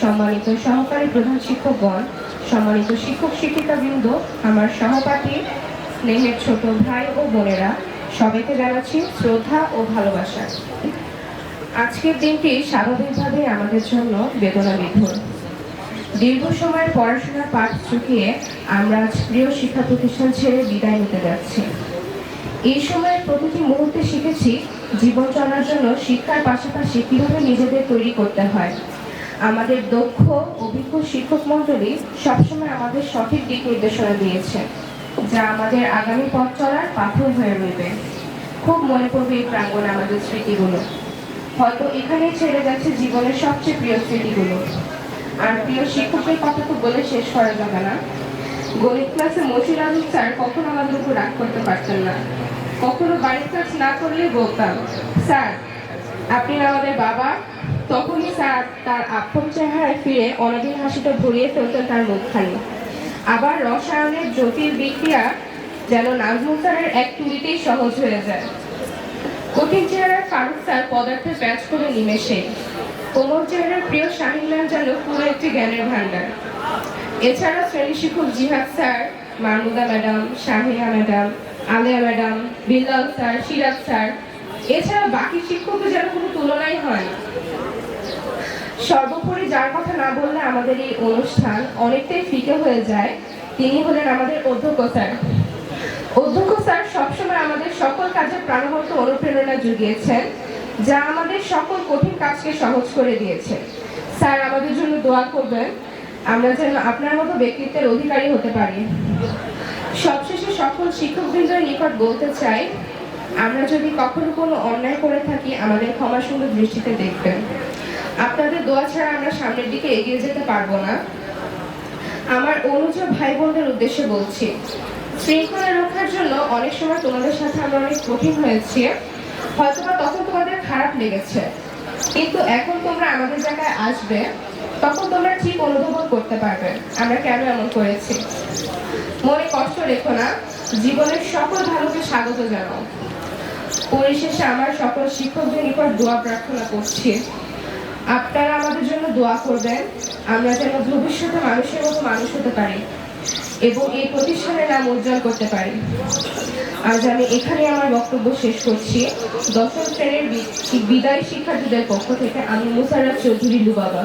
সম্মানিত সহকারী প্রধান শিক্ষকগণ, সম্মানিত শিক্ষক শিক্ষিকাবৃন্দ, আমার সহপাঠী, স্নেহের ছোট ভাই ও বোনেরা, সবাইকে জানাচ্ছি শ্রদ্ধা ও ভালোবাসা। আজকের দিনটি স্বাভাবিকভাবে আমাদের জন্য বেদনা বিধুর দীর্ঘ সময়ের পড়াশোনার পাঠ চুকিয়ে আমরা আজ প্রিয় শিক্ষা প্রতিষ্ঠান ছেড়ে বিদায় নিতে যাচ্ছি। এই সময়ের প্রতিটি মুহূর্তে শিখেছি জীবন চলার জন্য শিক্ষার পাশাপাশি কীভাবে নিজেদের তৈরি করতে হয়। আমাদের দক্ষ অভিজ্ঞ শিক্ষক মণ্ডলী সবসময় আমাদের সঠিক দিক নির্দেশনা দিয়েছে যা আমাদের আগামী পথ চলার পাথর হয়ে রইবে। খুব মনে পড়বে এই প্রাঙ্গণে আমাদের স্মৃতিগুলো। হয়তো এখানেই ছেড়ে যাচ্ছে জীবনের সবচেয়ে প্রিয় স্মৃতিগুলো। আর প্রিয় শিক্ষকের কথা তো বলে শেষ করা যাবে না। গণিত ক্লাসে মশির আলম স্যার কখনো আমাদের উপর রাগ করতে পারতেন না। কখনো বাড়ির কাজ না করলে বলতাম, স্যার, আপনি আমাদের বাবা তখনই স্যার তার আপন চেহারায় ফিরে অনাদিন হাসিটা ভরিয়ে ফেলতেন তার মুখখানি। আবার রসায়নের জটিল বিক্রিয়া যেন নাজমুল স্যারের এক তুলিতেই সহজ হয়ে যায়। কঠিন চেহারার ফারুক স্যার পদার্থের ব্যাচ করে নিমেষে। কোমল চেহারার প্রিয় শাহিন ম্যাম যেন পুরো একটি জ্ঞানের ভান্ডার এছাড়া শ্রেণি শিক্ষক Jihad sir, Mahmuda madam, Shahina madam, Aleya madam, Billal sir Siraj sir এছাড়া বাকি শিক্ষকদের যেন কোনো তুলনাই হয় সর্বোপরি যার কথা না বললে আমাদের এই অনুষ্ঠান অনেকটাই ফিকে হয়ে যায়। তিনি হলেন আমাদের অধ্যক্ষ স্যার। অধ্যক্ষ স্যার সবসময় আমাদের সকল কাজে প্রাণবন্ত অনুপ্রেরণা জুগিয়েছেন, যা আমাদের সকল কঠিন কাজকে সহজ করে দিয়েছে। স্যার, আমাদের জন্য দোয়া করবেন, আমরা যেন আপনার মতো ব্যক্তিত্বের অধিকারী হতে পারি। সবশেষে সকল শিক্ষকবৃন্দের নিকট বলতে চাই আমরা যদি কখনো কোনো অন্যায় করে থাকি, আমাদের ক্ষমা সুন্দর দৃষ্টিতে দেখবেন। আপনাদের দোয়া ছাড়া আমরা সামনের দিকে এগিয়ে যেতে পারব না। আমার অনুজ ভাই বোনদের উদ্দেশ্যে বলছি, শৃঙ্খলা রক্ষার জন্য অনেক সময় তোমাদের সাথে আমরা অনেক কঠিন হয়েছি। হয়তোবা তখন তোমাদের খারাপ লেগেছে। কিন্তু এখন তোমরা আমাদের জায়গায় আসবে, তখন তোমরা ঠিক অনুধাবন করতে পারবে, আমরা কেন এমন করেছি? মনে কষ্ট রেখো না, জীবনের সকল ভালোকে স্বাগত জানাও। পরিশেষে আমার সকল শিক্ষকদের নিকট দোয়া প্রার্থনা করছি। আপনারা আমাদের জন্য দোয়া করবেন। আমরা যেন ভবিষ্যতে মানুষের মতো মানুষ হতে পারি এবং এই প্রতিষ্ঠানের নাম উজ্জ্বল করতে পারি। আজ আমি এখানে আমার বক্তব্য শেষ করছি। দশম শ্রেণির বিদায় শিক্ষার্থীদের পক্ষ থেকে আমি মুসারাত চৌধুরী লুবাবা।